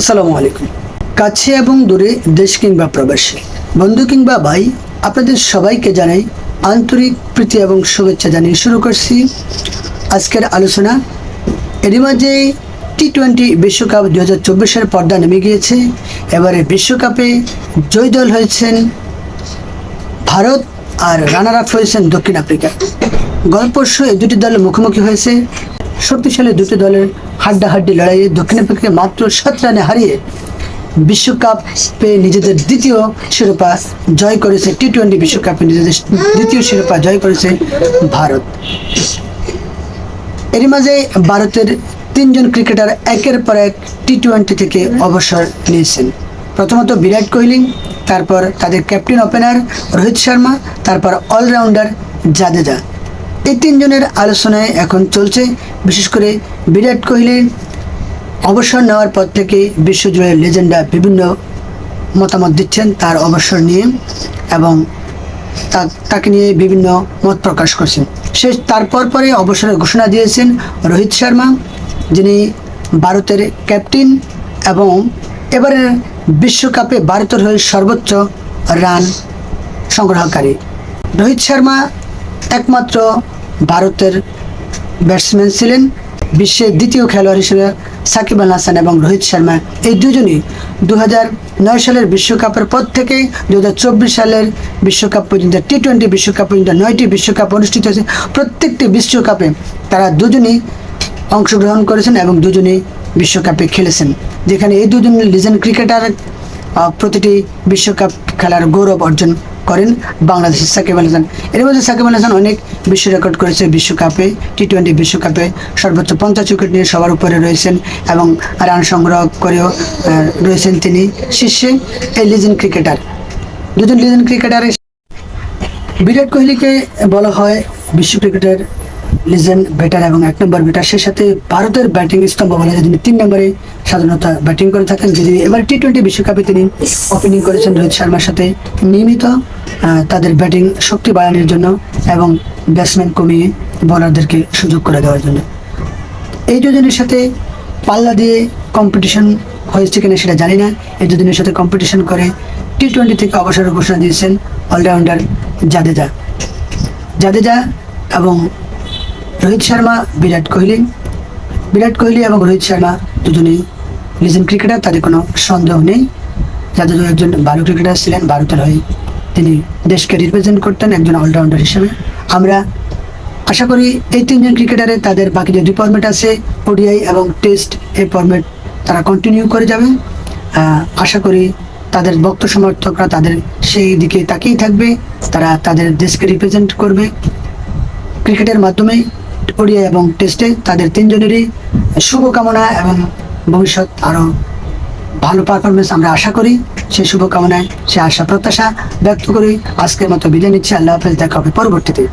আসসালামু আলাইকুম। কাছে এবং দূরে দেশ কিংবা প্রবাসী, বন্ধু কিংবা ভাই, আপনাদের সবাইকে জানাই আন্তরিক প্রীতি এবং শুভেচ্ছা জানিয়ে শুরু করছি আজকের আলোচনা। এরই মাঝে টি টোয়েন্টি বিশ্বকাপ দু হাজার চব্বিশের পর্দা নেমে গিয়েছে। এবারে বিশ্বকাপে জয় দল হয়েছেন ভারত আর রানার আপ হয়েছেন দক্ষিণ আফ্রিকা। পরশু এই দুটি দল মুখোমুখি হয়েছে। শক্তিশালী দুটি দলের হাড্ডাহাড্ডি লড়াইয়ে দক্ষিণ আফ্রিকাকে মাত্র সাত রানে হারিয়ে বিশ্বকাপ পেয়ে নিজেদের দ্বিতীয় শিরোপা জয় করেছে টি টোয়েন্টি বিশ্বকাপে নিজেদের দ্বিতীয় শিরোপা জয় করেছে ভারত। এরই মাঝে ভারতের তিনজন ক্রিকেটার একের পর এক টি টোয়েন্টি থেকে অবসর নিয়েছেন। প্রথমত বিরাট কোহলি, তারপর তাদের ক্যাপ্টেন ওপেনার রোহিত শর্মা, তারপর অলরাউন্ডার জাদেজা। এই তিনজনের আলোচনায় এখন চলছে, বিশেষ করে বিরাট কোহলির অবসর নেওয়ার পর থেকে বিশ্বজুড়ে লেজেন্ডা বিভিন্ন মতামত দিচ্ছেন তার অবসর নিয়ে এবং তাকে নিয়ে বিভিন্ন মত প্রকাশ করছেন। সে তারপর পরে অবসরের ঘোষণা দিয়েছেন রোহিত শর্মা, যিনি ভারতের ক্যাপ্টেন এবং এবারের বিশ্বকাপে ভারতের হয়ে সর্বোচ্চ রান সংগ্রহকারী। রোহিত শর্মা একমাত্র ভারতের ব্যাটসম্যান ছিলেন বিশ্বের দ্বিতীয় খেলোয়াড় হিসেবে সাকিব আল হাসান এবং রোহিত শর্মা। এই দুজনই দু নয় সালের বিশ্বকাপের পর থেকে দু হাজার চব্বিশ সালের বিশ্বকাপ পর্যন্ত টি টোয়েন্টি বিশ্বকাপ পর্যন্ত, নয়টি বিশ্বকাপ অনুষ্ঠিত হয়েছে। প্রত্যেকটি বিশ্বকাপে তারা দুজনই অংশগ্রহণ করেছেন এবং দুজনেই বিশ্বকাপে খেলেছেন। যেখানে এই দুজন লিজেন্ড ক্রিকেটার প্রতিটি বিশ্বকাপ খেলার গৌরব অর্জন করেন বাংলাদেশের সাকিব আল হাসান। এর মধ্যে সাকিব আল হাসান অনেক বিশ্ব রেকর্ড করেছে বিশ্বকাপে টি টোয়েন্টি বিশ্বকাপে। সর্বোচ্চ পঞ্চাশ উইকেট নিয়ে সবার উপরে রয়েছেন এবং রান সংগ্রহ করেও রয়েছেন তিনি। শীর্ষে এই লিজেন্ড ক্রিকেটার দুজন লিজেন্ড ক্রিকেটারের বিরাট কোহলিকে বলা হয় বিশ্ব ক্রিকেটের লিজেন্ড ব্যাটার এবং এক নম্বর ব্যাটার সে সাথে ভারতের ব্যাটিং স্তম্ভ বলা যায়। তিনি তিন নম্বরে সাধারণত ব্যাটিং করে থাকেন। যদি এবার টি টোয়েন্টি বিশ্বকাপে তিনি ওপেনিং করেছেন রোহিত শর্মার সাথে। নিয়মিত তাদের ব্যাটিং শক্তি বাড়ানোর জন্য এবং ব্যাটসম্যান কমিয়ে বোলারদেরকে সুযোগ করে দেওয়ার জন্য। এই দুজনের সাথে পাল্লা দিয়ে কম্পিটিশন হয়েছে কিনা সেটা জানি না। এই দুজনের সাথে কম্পিটিশন করে টি টোয়েন্টি থেকে অবসর ঘোষণা দিয়েছেন অলরাউন্ডার জাদেজা। জাদেজা এবং রোহিত শর্মা, বিরাট কোহলি। বিরাট কোহলি এবং রোহিত শর্মা দুজনেই লিজেন্ড ক্রিকেটার তাদের কোনো সন্দেহ নেই। যাদের একজন ভালো ক্রিকেটার ছিলেন, ভারতের হয়ে তিনি দেশকে রিপ্রেজেন্ট করতেন একজন অলরাউন্ডার হিসেবে। আমরা আশা করি এই তিনজন ক্রিকেটারে তাদের বাকি যে দুই ফর্মেট আছে ওডিআই এবং টেস্ট এই ফর্মেট তারা কন্টিনিউ করে যাবে। আশা করি তাদের ভক্ত সমর্থকরা তাদের সেই দিকে তাকিয়ে থাকবে, তারা তাদের দেশকে রিপ্রেজেন্ট করবে। ক্রিকেটের মাধ্যমে ওডিআই এবং টেস্টে তাদের তিনজনেরই শুভকামনা এবং ভবিষ্যৎ আরও ভালো পারফরমেন্স আমরা আশা করি। সে শুভকামনায়, সে আশা প্রত্যাশা ব্যক্ত করি। আজকের মতো বিদায় নিচ্ছি। আল্লাহ হাফেজ, দেখা হবে পরবর্তীতে।